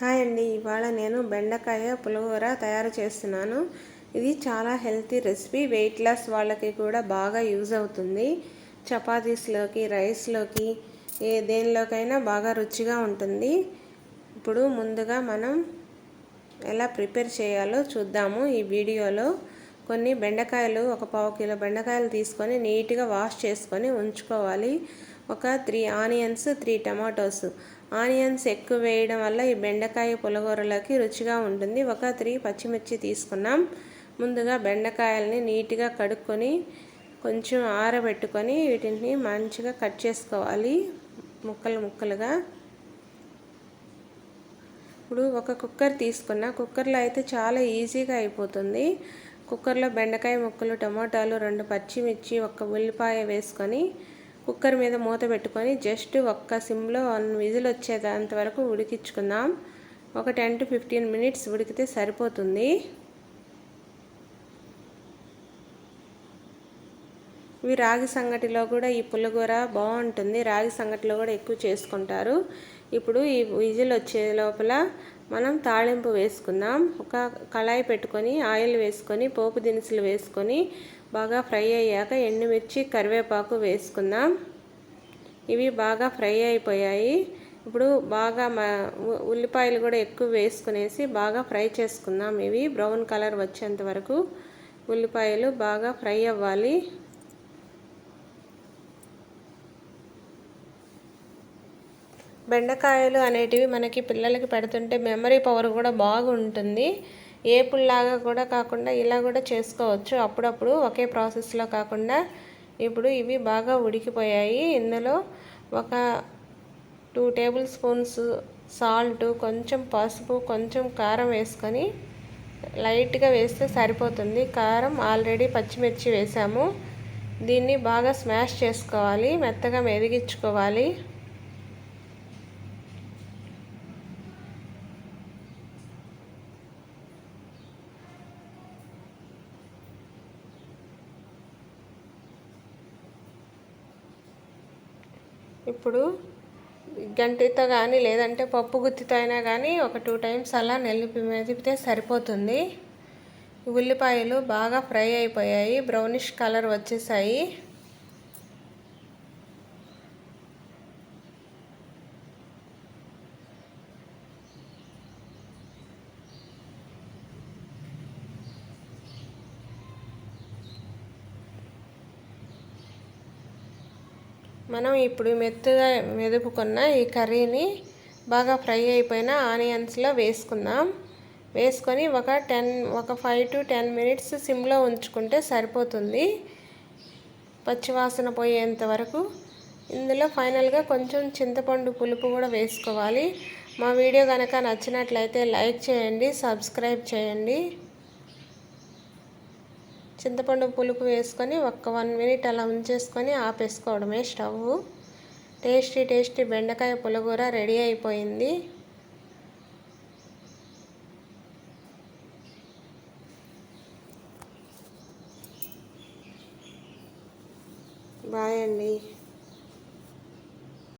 Hi అండి. ఇవాళ నేను బెండకాయ పులిహోర తయారు చేస్తున్నాను. ఇది చాలా హెల్తీ రెసిపీ. వెయిట్ లాస్ వాళ్ళకి కూడా బాగా యూజ్ అవుతుంది. చపాతీస్లోకి రైస్లోకి ఏ దేనిలోకైనా బాగా రుచిగా ఉంటుంది. ఇప్పుడు ముందుగా మనం ఎలా ప్రిపేర్ చేయాలో చూద్దాము ఈ వీడియోలో. కొన్ని బెండకాయలు ఒక పావు కిలో బెండకాయలు తీసుకొని నీట్గా వాష్ చేసుకొని ఉంచుకోవాలి. ఒక three onions three tomatoes. Onions ఎక్కువ వేయడం వల్ల ఈ బెండకాయ పులగూరలకి రుచిగా ఉంటుంది. ఒక త్రీ పచ్చిమిర్చి తీసుకున్నాం. ముందుగా బెండకాయల్ని నీట్గా కడుక్కొని కొంచెం ఆరబెట్టుకొని వీటిని మంచిగా కట్ చేసుకోవాలి. ముక్కలు ముక్కలుగా. ఇప్పుడు ఒక కుక్కర్ తీసుకున్న కుక్కర్లో అయితే చాలా ఈజీగా అయిపోతుంది. కుక్కర్లో బెండకాయ ముక్కలు టమాటాలు రెండు పచ్చిమిర్చి ఒక ఉల్లిపాయ వేసుకొని కుక్కర్ మీద మూత పెట్టుకొని జస్ట్ ఒక్క సిమ్లో వన్ విజిల్ వచ్చేంత వరకు ఉడికించుకుందాం. ఒక టెన్ టు ఫిఫ్టీన్ మినిట్స్ ఉడికితే సరిపోతుంది. ఇవి రాగి సంగటిలో కూడా ఈ పుల్లగూర బాగుంటుంది. రాగి సంగటిలో కూడా ఎక్కువ చేసుకుంటారు. ఇప్పుడు ఈ విజిల్ వచ్చే లోపల మనం తాళింపు వేసుకుందాం. ఒక కళాయి పెట్టుకొని ఆయిల్ వేసుకొని పోపు దినుసులు వేసుకొని బాగా ఫ్రై అయ్యాక ఎండుమిర్చి కరివేపాకు వేసుకుందాం. ఇవి బాగా ఫ్రై అయిపోయాయి. ఇప్పుడు బాగా ఉల్లిపాయలు కూడా ఎక్కువ వేసుకునేసి బాగా ఫ్రై చేసుకుందాం. ఇవి బ్రౌన్ కలర్ వచ్చేంత వరకు ఉల్లిపాయలు బాగా ఫ్రై అవ్వాలి. బెండకాయలు అనేటివి మనకి పిల్లలకి పెడుతుంటే మెమరీ పవర్ కూడా బాగుంటుంది. ఏపుల్లాగా కూడా కాకుండా ఇలా కూడా చేసుకోవచ్చు. అప్పుడప్పుడు ఒకే ప్రాసెస్లో కాకుండా ఇప్పుడు ఇవి బాగా ఉడికిపోయాయి. ఇందులో ఒక టూ టేబుల్ స్పూన్స్ సాల్ట్ కొంచెం పసుపు కొంచెం కారం వేసుకొని లైట్గా వేస్తే సరిపోతుంది. కారం ఆల్రెడీ పచ్చిమిర్చి వేసాము. దీన్ని బాగా స్మాష్ చేసుకోవాలి. మెత్తగా మెదిగించుకోవాలి. ఇప్పుడు గంటితో కానీ లేదంటే పప్పు గుత్తితో అయినా కానీ ఒక టూ టైమ్స్ అలా నెల్లిపి మెదిపితే సరిపోతుంది. ఉల్లిపాయలు బాగా ఫ్రై అయిపోయాయి. బ్రౌనిష్ కలర్ వచ్చేసాయి. మనం ఇప్పుడు మెత్తగా మెదుపుకున్న ఈ కర్రీని బాగా ఫ్రై అయిపోయిన ఆనియన్స్లో వేసుకుందాం. వేసుకొని ఒక టెన్ ఒక ఫైవ్ టు టెన్ మినిట్స్ సిమ్లో ఉంచుకుంటే సరిపోతుంది. పచ్చివాసన పోయేంత వరకు. ఇందులో ఫైనల్గా కొంచెం చింతపండు పులుపు కూడా వేసుకోవాలి. మా వీడియో కనుక నచ్చినట్లయితే లైక్ చేయండి సబ్స్క్రైబ్ చేయండి. చింతపండు పులుపు వేసుకొని ఒక్క వన్ మినిట్ అలా ఉంచేసుకొని ఆపేసుకోవడమే స్టవ్. టేస్టీ టేస్టీ బెండకాయ పులగూర రెడీ అయిపోయింది. బాయ్ అండి.